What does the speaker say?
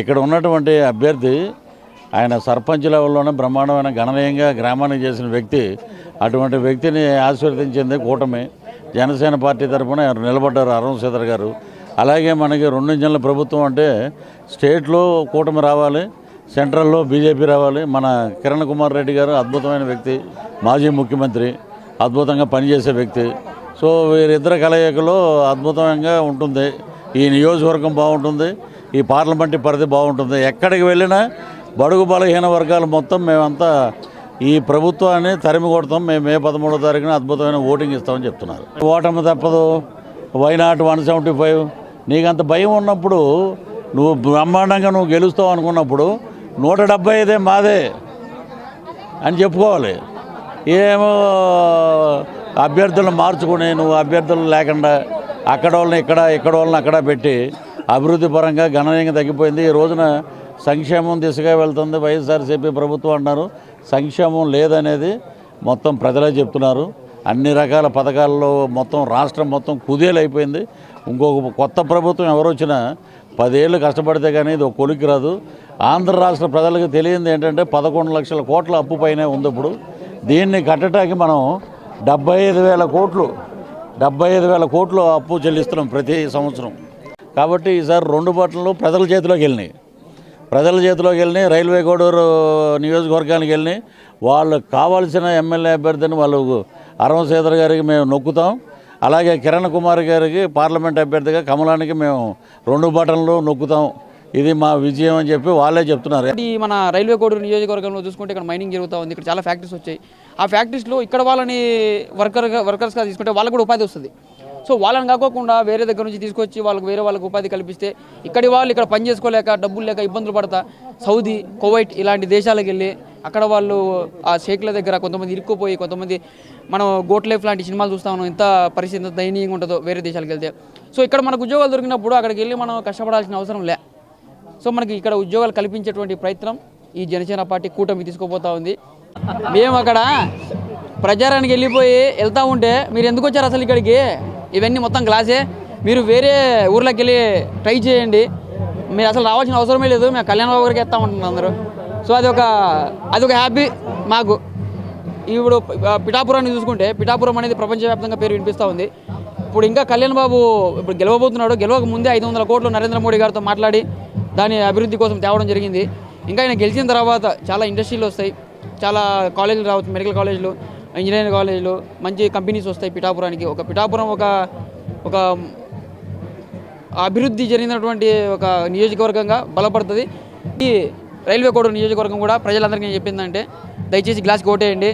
ఇక్కడ ఉన్నటువంటి అభ్యర్థి ఆయన సర్పంచ్ లెవెల్లోనే బ్రహ్మాండమైన గణనీయంగా గ్రామానికి చేసిన వ్యక్తి. అటువంటి వ్యక్తిని ఆశీర్వదించింది కూటమి. జనసేన పార్టీ తరఫున నిలబడ్డారు? అరుణ్ సీతర్ గారు. అలాగే మనకి రెండు ప్రభుత్వం అంటే స్టేట్లో కూటమి రావాలి సెంట్రల్లో బీజేపీ రావాలి. మన కిరణ్ కుమార్ రెడ్డి గారు అద్భుతమైన వ్యక్తి మాజీ ముఖ్యమంత్రి అద్భుతంగా పనిచేసే వ్యక్తి. సో వీరిద్దరి కలయికలో అద్భుతంగా ఉంటుంది. ఈ నియోజకవర్గం బాగుంటుంది. ఈ పార్లమెంటు పరిధి బాగుంటుంది. ఎక్కడికి వెళ్ళినా బడుగు బలహీన వర్గాలు మొత్తం మేమంతా ఈ ప్రభుత్వాన్ని తరిమి కొడతాం. మేము మే పదమూడో తారీఖున అద్భుతమైన ఓటింగ్ ఇస్తామని చెప్తున్నారు. ఓటమి తప్పదు. Why not one seventy five. నీకంత భయం ఉన్నప్పుడు నువ్వు బ్రహ్మాండంగా నువ్వు గెలుస్తావు అనుకున్నప్పుడు నూట డెబ్బై ఐదే మాదే అని చెప్పుకోవాలి. ఏమో అభ్యర్థులను మార్చుకుని నువ్వు అభ్యర్థులు లేకుండా అక్కడ వాళ్ళని ఇక్కడ ఇక్కడ వాళ్ళని అక్కడ పెట్టి అభివృద్ధి పరంగా గణనీయంగా తగ్గిపోయింది. ఈ రోజున సంక్షేమం దిశగా వెళ్తుంది. వైఎస్ఆర్సీపీ ప్రభుత్వం అంటున్నారు సంక్షేమం లేదనేది మొత్తం ప్రజలే చెప్తున్నారు. అన్ని రకాల పథకాల్లో మొత్తం రాష్ట్రం మొత్తం కుదేలైపోయింది. ఇంకొక కొత్త ప్రభుత్వం ఎవరు వచ్చినా పదేళ్ళు కష్టపడితే కానీ ఇది ఒక కొలికి రాదు. ఆంధ్ర రాష్ట్ర ప్రజలకు తెలియంది ఏంటంటే పదకొండు లక్షల కోట్ల అప్పు పైనే ఉంది ఇప్పుడు. దీన్ని కట్టడానికి మనం డెబ్బై ఐదు వేల కోట్లు డెబ్బై ఐదు వేల కోట్లు అప్పు చెల్లిస్తున్నాం ప్రతి సంవత్సరం. కాబట్టి ఈసారి రెండు బట్టలు ప్రజల చేతిలోకి వెళ్ళినాయి. ప్రజల చేతిలోకి వెళ్ళినాయి రైల్వే కోడూరు నియోజకవర్గానికి వెళ్ళినాయి. వాళ్ళకు కావాల్సిన ఎమ్మెల్యే అభ్యర్థిని వాళ్ళు అరవశేఖర్ గారికి మేము నొక్కుతాం. అలాగే కిరణ్ కుమార్ గారికి పార్లమెంట్ అభ్యర్థిగా కమలానికి మేము రెండు బటన్లు నొక్కుతాం. ఇది మా విజయం అని చెప్పి వాళ్ళే చెప్తున్నారు. ఈ మన రైల్వే కోడూరు నియోజకవర్గంలో చూసుకుంటే ఇక్కడ మైనింగ్ జరుగుతూ ఉంది. ఇక్కడ చాలా ఫ్యాక్టరీస్ వచ్చాయి. ఆ ఫ్యాక్టరీస్లో ఇక్కడ వాళ్ళని వర్కర్ వర్కర్స్గా తీసుకుంటే వాళ్ళకు కూడా ఉపాధి వస్తుంది. సో వాళ్ళని కాకోకుండా వేరే దగ్గర నుంచి తీసుకొచ్చి వాళ్ళకి వేరే వాళ్ళకి ఉపాధి కల్పిస్తే ఇక్కడి వాళ్ళు ఇక్కడ పని చేసుకోలేక డబ్బులు లేక ఇబ్బందులు పడతా. సౌదీ కువైట్ ఇలాంటి దేశాలకు వెళ్ళి అక్కడ వాళ్ళు ఆ షేక్ల దగ్గర కొంతమంది ఇరుక్కుపోయి కొంతమంది మనం గోట్ లైఫ్ లాంటి సినిమాలు చూస్తా ఉన్నాం. ఎంత పరిస్థితి ఎంత దయనీయంగా ఉంటుందో వేరే దేశాలకు వెళ్తే. సో ఇక్కడ మనకు ఉద్యోగాలు దొరికినప్పుడు అక్కడికి వెళ్ళి మనం కష్టపడాల్సిన అవసరం లే. సో మనకి ఇక్కడ ఉద్యోగాలు కల్పించేటువంటి ప్రయత్నం ఈ జనసేన పార్టీ కూటమి తీసుకుపోతా ఉంది. మేము అక్కడ ప్రచారానికి వెళ్ళిపోయి వెళ్తా ఉంటే మీరు ఎందుకు వచ్చారు అసలు ఇక్కడికి? ఇవన్నీ మొత్తం గ్లాసే మీరు వేరే ఊర్లోకి వెళ్ళి ట్రై చేయండి. మీరు అసలు రావాల్సిన అవసరమే లేదు. మేము కళ్యాణ బాబు గారికి వేస్తామంటున్నారు అందరూ. సో అది ఒక అది ఒక హ్యాపీ మాకు. ఇప్పుడు పిఠాపురాన్ని చూసుకుంటే పిఠాపురం అనేది ప్రపంచవ్యాప్తంగా పేరు వినిపిస్తూ ఉంది. ఇప్పుడు ఇంకా కళ్యాణ్ బాబు ఇప్పుడు గెలవబోతున్నాడు. గెలవక ముందే ఐదు వందల కోట్లు నరేంద్ర మోడీ గారితో మాట్లాడి దాని అభివృద్ధి కోసం తేవడం జరిగింది. ఇంకా ఆయన గెలిచిన తర్వాత చాలా ఇండస్ట్రీలు వస్తాయి. చాలా కాలేజీలు రావచ్చు మెడికల్ కాలేజీలు. ఇంజనీరింగ్ కాలేజీలు మంచి కంపెనీస్ వస్తాయి పిఠాపురానికి. ఒక పిఠాపురం ఒక ఒక అభివృద్ధి జరిగినటువంటి ఒక నియోజకవర్గంగా బలపడుతుంది. ఈ రైల్వే కోడూరు నియోజకవర్గం కూడా ప్రజలందరికీ నేను చెప్పిందంటే దయచేసి గ్లాస్ కోటేయండి